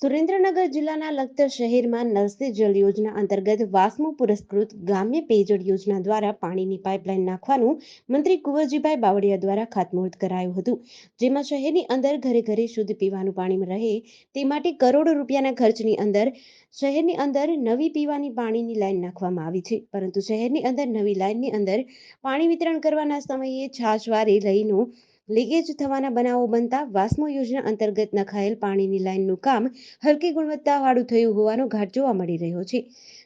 સુરેન્દ્રનગર જિલ્લાના લખતર શહેરમાં નલ સે જલ યોજના અંતર્ગત વાસ્મો પુરસ્કૃત ગ્રામ્ય પેયજળ યોજના દ્વારા પાણીની પાઇપલાઇન નાખવાનું મંત્રી કુંવરજીભાઈ બાવળિયા દ્વારા ખાતમુહૂર્ત કરાયું હતું, જેમાં શહેરની અંદર ઘરે ઘરે શુદ્ધ પીવાનું પાણી રહે તે માટે કરોડો રૂપિયાના ખર્ચની અંદર શહેરની અંદર નવી પીવાની પાણીની લાઇન નાખવામાં આવી છે, પરંતુ શહેરની અંદર નવી લાઇનની અંદર પાણી વિતરણ કરવાના સમયે છાશવારે લઈનું લીકેજ થવાના બનાવો બનતા વાસ્મો યોજના અંતર્ગત નખાયેલ પાણીની લાઇનનું કામ હલકી ગુણવત્તાવાળું થયું હોવાનો ઘાટ જોવા મળી રહ્યો છે.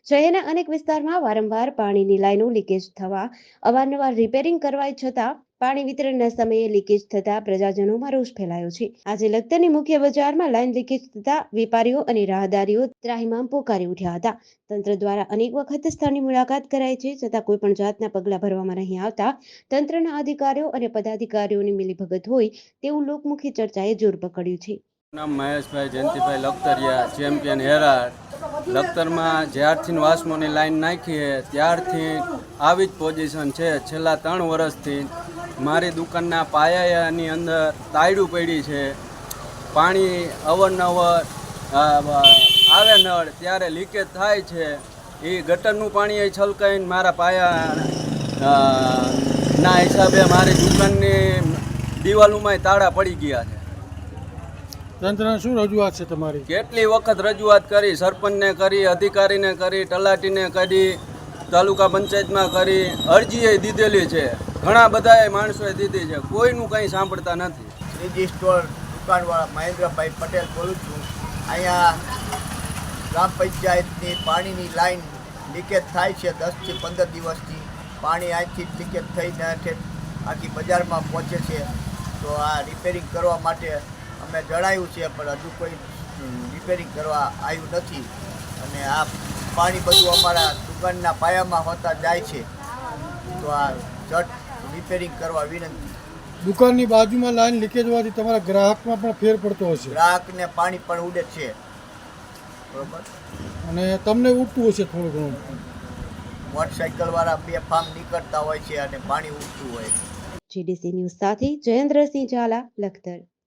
શહેરના અનેક વિસ્તારમાં વારંવાર પાણીની લાઇનો લીકેજ થવા અવારનવાર રિપેરિંગ કરવાય છતાં પાણી વિતરણના સમયે લીકેજ થતા પ્રજાજનોમાં રોષ ફેલાયો છે. આજે લખતરની મુખ્ય બજારમાં લાઇન લીકેજ થતા વેપારીઓ અને રાહદારીઓ ત્રાહિમામ પોકારી ઉઠ્યા હતા. તંત્ર દ્વારા અનેક વખત સ્થળની મુલાકાત કરાઈ છે, છતાં કોઈ પણ જાતના પગલાં ભરવામાં નહીં આવતા. તંત્રના અધિકારીઓ અને પદાધિકારીઓની મિલીભગત હોય તેવું લોકમુખી ચર્ચાએ જોર પકડ્યું છે. નામ મહેશભાઈ જયંતિભાઈ લખતરિયા ચેમ્પિયન હેરાટ લખતરમાં જ્યારથી વાસમોની લાઈન નાખીએ ત્યારથી આવી જ પોઝિશન છે. છેલ્લા ત્રણ વર્ષથી મારી દુકાનના પાયાની અંદર તાયડું પડી છે. પાણી અવરનવર આવે નળ ત્યારે લીકેજ થાય છે. એ ગટરનું પાણી એ છલકાઈને મારા પાયા ના હિસાબે મારી દુકાનની દિવાલોમાં તાળા પડી ગયા છે. તંત્રને શું રજૂઆત છે તમારી? કેટલી વખત રજૂઆત કરી સરપંચને કરી અધિકારીને કરી તલાટીને કરી તાલુકા પંચાયતમાં કરી અરજીએ દીધેલી છે. ઘણા બધાએ માણસોએ દીધી છે. કોઈનું કંઈ સાંભળતા નથી. શ્રીજી સ્ટોર દુકાનવાળા મહેન્દ્રભાઈ પટેલ બોલું છું. અહીંયા ગ્રામ પંચાયતની પાણીની લાઈન લીકેજ થાય છે દસથી પંદર દિવસથી. પાણી અહીંથી જ લીકેજ થઈને આખી બજારમાં પહોંચે છે. તો આ રિપેરિંગ કરવા માટે અમે જણાયું છે પણ હજુ કોઈ રિપેરિંગ કરવા આવ્યું નથી. અને આ પાણી બધું અમારા દુકાનના પાયામાં હોતા જાય છે. તો આ ઝટ રિપેરિંગ કરવા વિનંતી. દુકાનની બાજુમાં લાઈન લીકેજ હોવાથી તમારા ગ્રાહકમાં પણ ફેર પડતો હશે ગ્રાહકને પાણી પણ ઉડે છે. બરોબર? અને તમને ઉડતું હશે થોડું ઘણું. મોટરસાઇકલવાળા બે ફાર્મ નીકળતા હોય છે અને પાણી ઉડતું હોય છે. જીડીસી ન્યૂઝ સાથે જયેન્દ્રસિંહ ઝાલા લખતર.